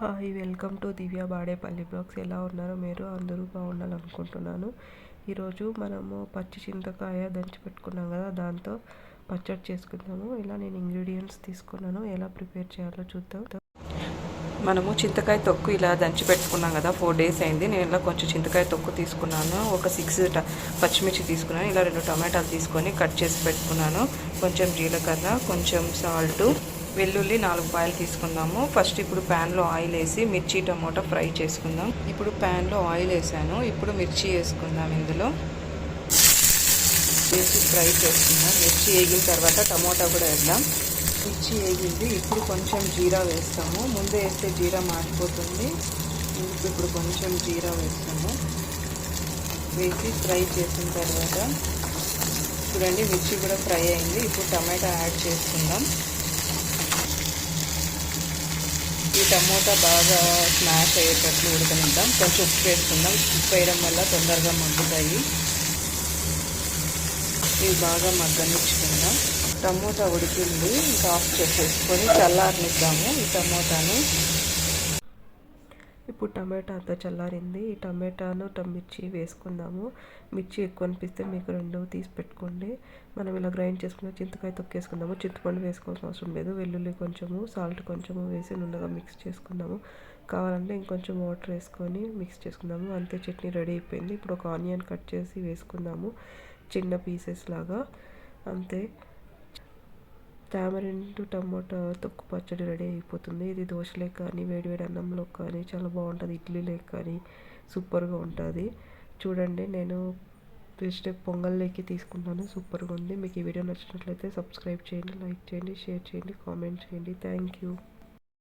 Hi welcome to Divya Badepalli blogs. ఎలా ఉన్నారో మీరు? అందరూ బాగుండాలనుకుంటున్నాను. ఈరోజు మనము పచ్చి చింతకాయ దంచి పెట్టుకున్నాం కదా దాంతో పచ్చడి చేసుకుందాము. ఇలా నేను ఇంగ్రీడియంట్స్ తీసుకున్నాను. ఎలా ప్రిపేర్ చేయాలో చూద్దాం. మనము చింతకాయ తొక్కు ఇలా దంచి పెట్టుకున్నాం కదా ఫోర్ డేస్ అయింది. నేను ఇలా కొంచెం చింతకాయ తొక్కు తీసుకున్నాను. ఒక సిక్స్ పచ్చిమిర్చి తీసుకున్నాను. ఇలా రెండు టమాటాలు తీసుకొని కట్ చేసి పెట్టుకున్నాను. కొంచెం జీలకర్ర కొంచెం సాల్టు వెల్లుల్లి నాలుగు పాయలు తీసుకుందాము. ఫస్ట్ ఇప్పుడు ప్యాన్లో ఆయిల్ వేసి మిర్చి టమోటా ఫ్రై చేసుకుందాం. ఇప్పుడు ప్యాన్లో ఆయిల్ వేసాను. ఇప్పుడు మిర్చి వేసుకుందాం ఇందులో. వేసి ఫ్రై చేసుకుందాం. మిర్చి వేగిన తర్వాత టమోటా కూడా వేద్దాం. మిర్చి వేగింది. ఇప్పుడు కొంచెం జీరా వేస్తాము. ముందే వేస్తే జీరా మాడిపోతుంది. ఇప్పుడు కొంచెం జీరా వేస్తాము. వేసి ఫ్రై చేసిన తర్వాత చూడండి మిర్చి కూడా ఫ్రై అయింది. ఇప్పుడు టమాటా యాడ్ చేసుకుందాం. ఈ టమోటా బాగా స్మాష్ అయ్యేటట్లు ఉడకనిద్దాం. కొంచెం ఉప్పు వేసుకుందాం. ఉప్పు వేయడం వల్ల తొందరగా మగ్గుతాయి. ఇవి బాగా మగ్గనిచ్చుకుందాం. టమోటా ఉడికింది. ఇంకా ఆఫ్ చేసేసుకొని చల్లారనిద్దాము ఈ టమోటాని. ఇప్పుడు టమాటా అంతా చల్లారింది. ఈ టమాటాను మిర్చి వేసుకుందాము. మిర్చి ఎక్కువ అనిపిస్తే మీకు రెండు తీసి పెట్టుకోండి. మనం ఇలా గ్రైండ్ చేసుకున్న చింతకాయ తొక్కేసుకుందాము. చింతపండు వేసుకోవాల్సిన అవసరం లేదు. వెల్లుల్లి కొంచెము సాల్ట్ కొంచెము వేసి నుండగా మిక్స్ చేసుకుందాము. కావాలంటే ఇంకొంచెం వాటర్ వేసుకొని మిక్స్ చేసుకుందాము. అంతే చట్నీ రెడీ అయిపోయింది. ఇప్పుడు ఒక ఆనియన్ కట్ చేసి వేసుకుందాము. చిన్న పీసెస్ లాగా. అంతే. టామరిండు టమాటా తొక్కు పచ్చడి రెడీ అయిపోతుంది. ఇది దోశలే కానీ వేడివేడి అన్నంలో కానీ చాలా బాగుంటుంది. ఇడ్లీలే కానీ సూపర్గా ఉంటుంది. చూడండి నేను వెజిటేబుల్ పొంగల్లోకి తీసుకుంటాను సూపర్గా ఉంది. మీకు ఈ వీడియో నచ్చినట్లయితే సబ్స్క్రైబ్ చేయండి లైక్ చేయండి షేర్ చేయండి కామెంట్ చేయండి. Thank you.